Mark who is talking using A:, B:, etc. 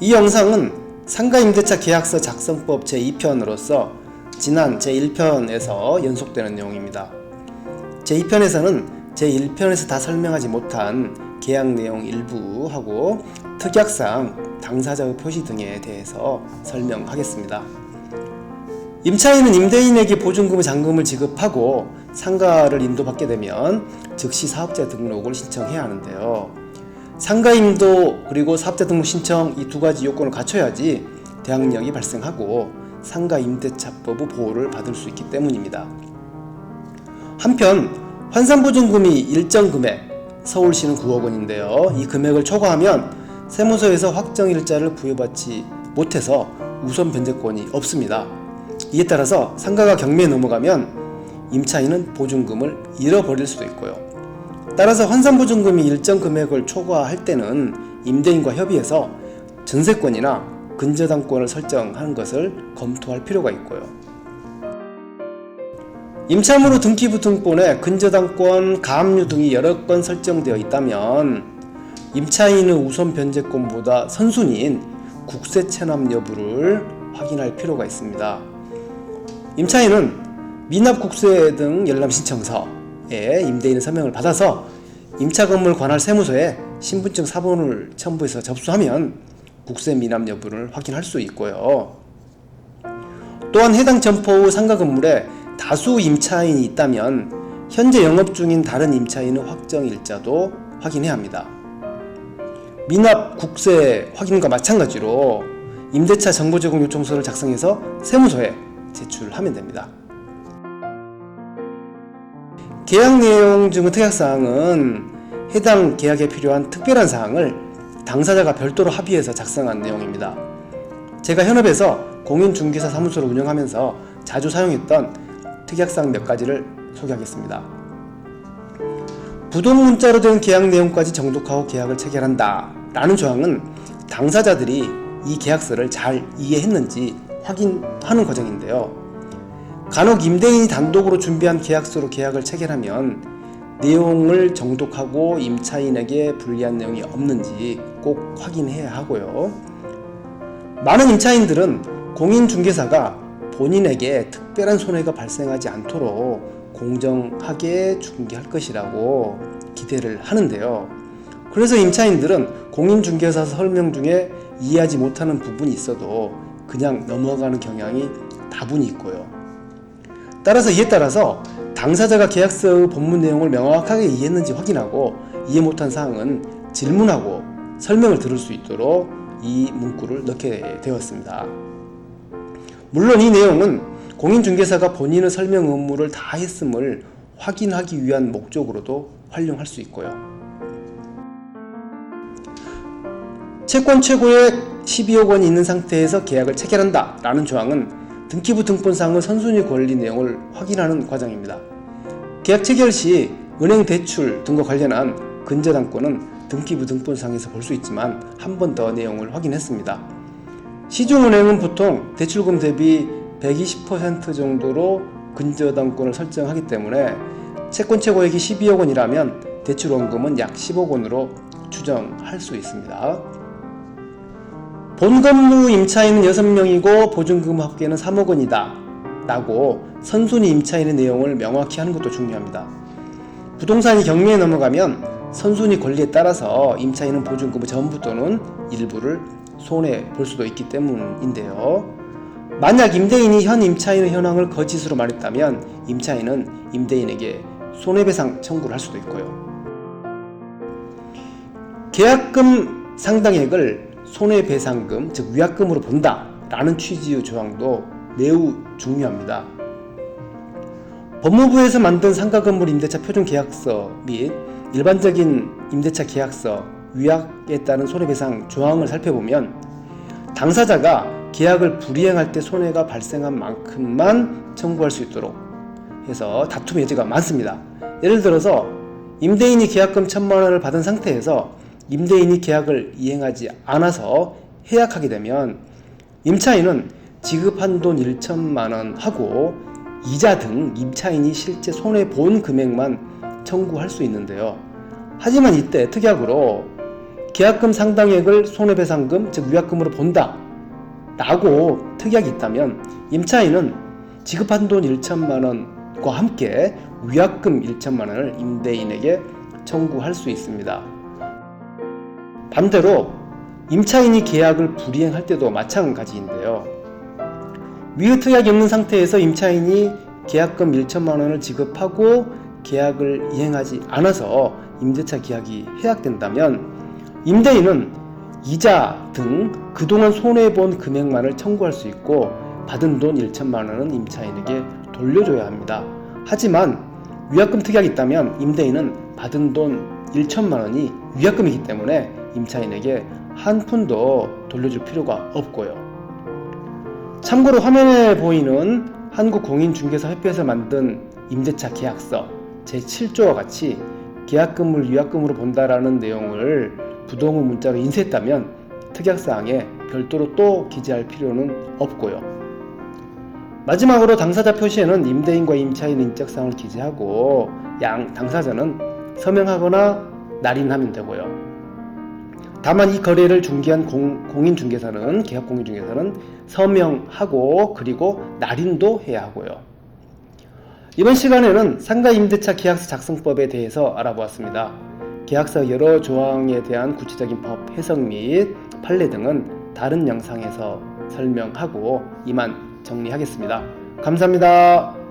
A: 이 영상은 상가임대차 계약서 작성법 제2편으로서 지난 제1편에서 연속되는 내용입니다. 제2편에서는 제1편에서 다 설명하지 못한 계약 내용 일부하고 특약사항, 당사자의 표시 등에 대해서 설명하겠습니다. 임차인은 임대인에게 보증금의 잔금을 지급하고 상가를 인도받게 되면 즉시 사업자 등록을 신청해야 하는데요. 상가임도 그리고 사업자 등록 신청 이 두 가지 요건을 갖춰야지 대항력이 발생하고 상가 임대차법의 보호를 받을 수 있기 때문입니다. 한편 환산보증금이 일정 금액 서울시는 9억 원인데요. 이 금액을 초과하면 세무서에서 확정일자를 부여받지 못해서 우선 변제권이 없습니다. 이에 따라서 상가가 경매에 넘어가면 임차인은 보증금을 잃어버릴 수도 있고요. 따라서 환산보증금이 일정 금액을 초과할 때는 임대인과 협의해서 전세권이나 근저당권을 설정하는 것을 검토할 필요가 있고요. 임차물의 등기부등본에 근저당권, 가압류 등이 여러 건 설정되어 있다면 임차인의 우선 변제권보다 선순위인 국세 체납 여부를 확인할 필요가 있습니다. 임차인은 미납 국세 등 열람 신청서 에 임대인의 서명을 받아서 임차 건물 관할 세무서에 신분증 사본을 첨부해서 접수하면 국세 미납 여부를 확인할 수 있고요. 또한 해당 점포의 상가 건물에 다수 임차인이 있다면 현재 영업 중인 다른 임차인의 확정 일자도 확인해야 합니다. 미납 국세 확인과 마찬가지로 임대차 정보 제공 요청서를 작성해서 세무서에 제출하면 됩니다. 계약 내용 중 특약사항은 해당 계약에 필요한 특별한 사항을 당사자가 별도로 합의해서 작성한 내용입니다. 제가 현업에서 공인중개사 사무소를 운영하면서 자주 사용했던 특약사항 몇 가지를 소개하겠습니다. 부동 문자로 된 계약 내용까지 정독하고 계약을 체결한다. 라는 조항은 당사자들이 이 계약서를 잘 이해했는지 확인하는 과정인데요. 간혹 임대인이 단독으로 준비한 계약서로 계약을 체결하면 내용을 정독하고 임차인에게 불리한 내용이 없는지 꼭 확인해야 하고요. 많은 임차인들은 공인중개사가 본인에게 특별한 손해가 발생하지 않도록 공정하게 중개할 것이라고 기대를 하는데요. 그래서 임차인들은 공인중개사 설명 중에 이해하지 못하는 부분이 있어도 그냥 넘어가는 경향이 다분히 있고요. 따라서 이에 따라서 당사자가 계약서의 본문 내용을 명확하게 이해했는지 확인하고 이해 못한 사항은 질문하고 설명을 들을 수 있도록 이 문구를 넣게 되었습니다. 물론 이 내용은 공인중개사가 본인의 설명 의무를 다 했음을 확인하기 위한 목적으로도 활용할 수 있고요. 채권 최고액 12억 원이 있는 상태에서 계약을 체결한다 라는 조항은 등기부 등본상의 선순위 권리 내용을 확인하는 과정입니다. 계약 체결 시 은행 대출 등과 관련한 근저당권은 등기부 등본상에서 볼 수 있지만 한 번 더 내용을 확인했습니다. 시중은행은 보통 대출금 대비 120% 정도로 근저당권을 설정하기 때문에 채권 최고액이 12억 원이라면 대출 원금은 약 10억 원으로 추정할 수 있습니다. 본건무 임차인은 6명이고 보증금 합계는 3억 원이다. 라고 선순위 임차인의 내용을 명확히 하는 것도 중요합니다. 부동산이 경매에 넘어가면 선순위 권리에 따라서 임차인은 보증금의 전부 또는 일부를 손해 볼 수도 있기 때문인데요. 만약 임대인이 현 임차인의 현황을 거짓으로 말했다면 임차인은 임대인에게 손해배상 청구를 할 수도 있고요. 계약금 상당액을 손해배상금, 즉 위약금으로 본다라는 취지의 조항도 매우 중요합니다. 법무부에서 만든 상가 건물 임대차 표준 계약서 및 일반적인 임대차 계약서 위약에 따른 손해배상 조항을 살펴보면 당사자가 계약을 불이행할 때 손해가 발생한 만큼만 청구할 수 있도록 해서 다툼의 여지가 많습니다. 예를 들어서 임대인이 계약금 천만 원을 받은 상태에서 임대인이 계약을 이행하지 않아서 해약하게 되면 임차인은 지급한 돈 1천만 원 하고 이자 등 임차인이 실제 손해 본 금액만 청구할 수 있는데요. 하지만 이때 특약으로 계약금 상당액을 손해배상금 즉 위약금으로 본다 라고 특약이 있다면 임차인은 지급한 돈 1천만 원과 함께 위약금 1천만 원을 임대인에게 청구할 수 있습니다. 반대로 임차인이 계약을 불이행할 때도 마찬가지인데요. 특약이 없는 상태에서 임차인이 계약금 1천만 원을 지급하고 계약을 이행하지 않아서 임대차 계약이 해약된다면 임대인은 이자 등 그동안 손해본 금액만을 청구할 수 있고 받은 돈 1천만 원은 임차인에게 돌려줘야 합니다. 하지만 위약금 특약이 있다면 임대인은 받은 돈 1천만 원이 위약금이기 때문에 임차인에게 한 푼도 돌려줄 필요가 없고요. 참고로 화면에 보이는 한국공인중개사협회에서 만든 임대차 계약서 제7조와 같이 계약금을 위약금으로 본다라는 내용을 부동의 문자로 인쇄했다면 특약사항에 별도로 또 기재할 필요는 없고요. 마지막으로 당사자 표시에는 임대인과 임차인의 인적사항을 기재하고 양 당사자는 서명하거나 날인하면 되고요. 다만 이 거래를 중개한 공, 공인중개사는 계약 공인중개사는 서명하고 그리고 날인도 해야 하고요. 이번 시간에는 상가 임대차 계약서 작성법에 대해서 알아보았습니다. 계약서 여러 조항에 대한 구체적인 법 해석 및 판례 등은 다른 영상에서 설명하고 이만 정리하겠습니다. 감사합니다.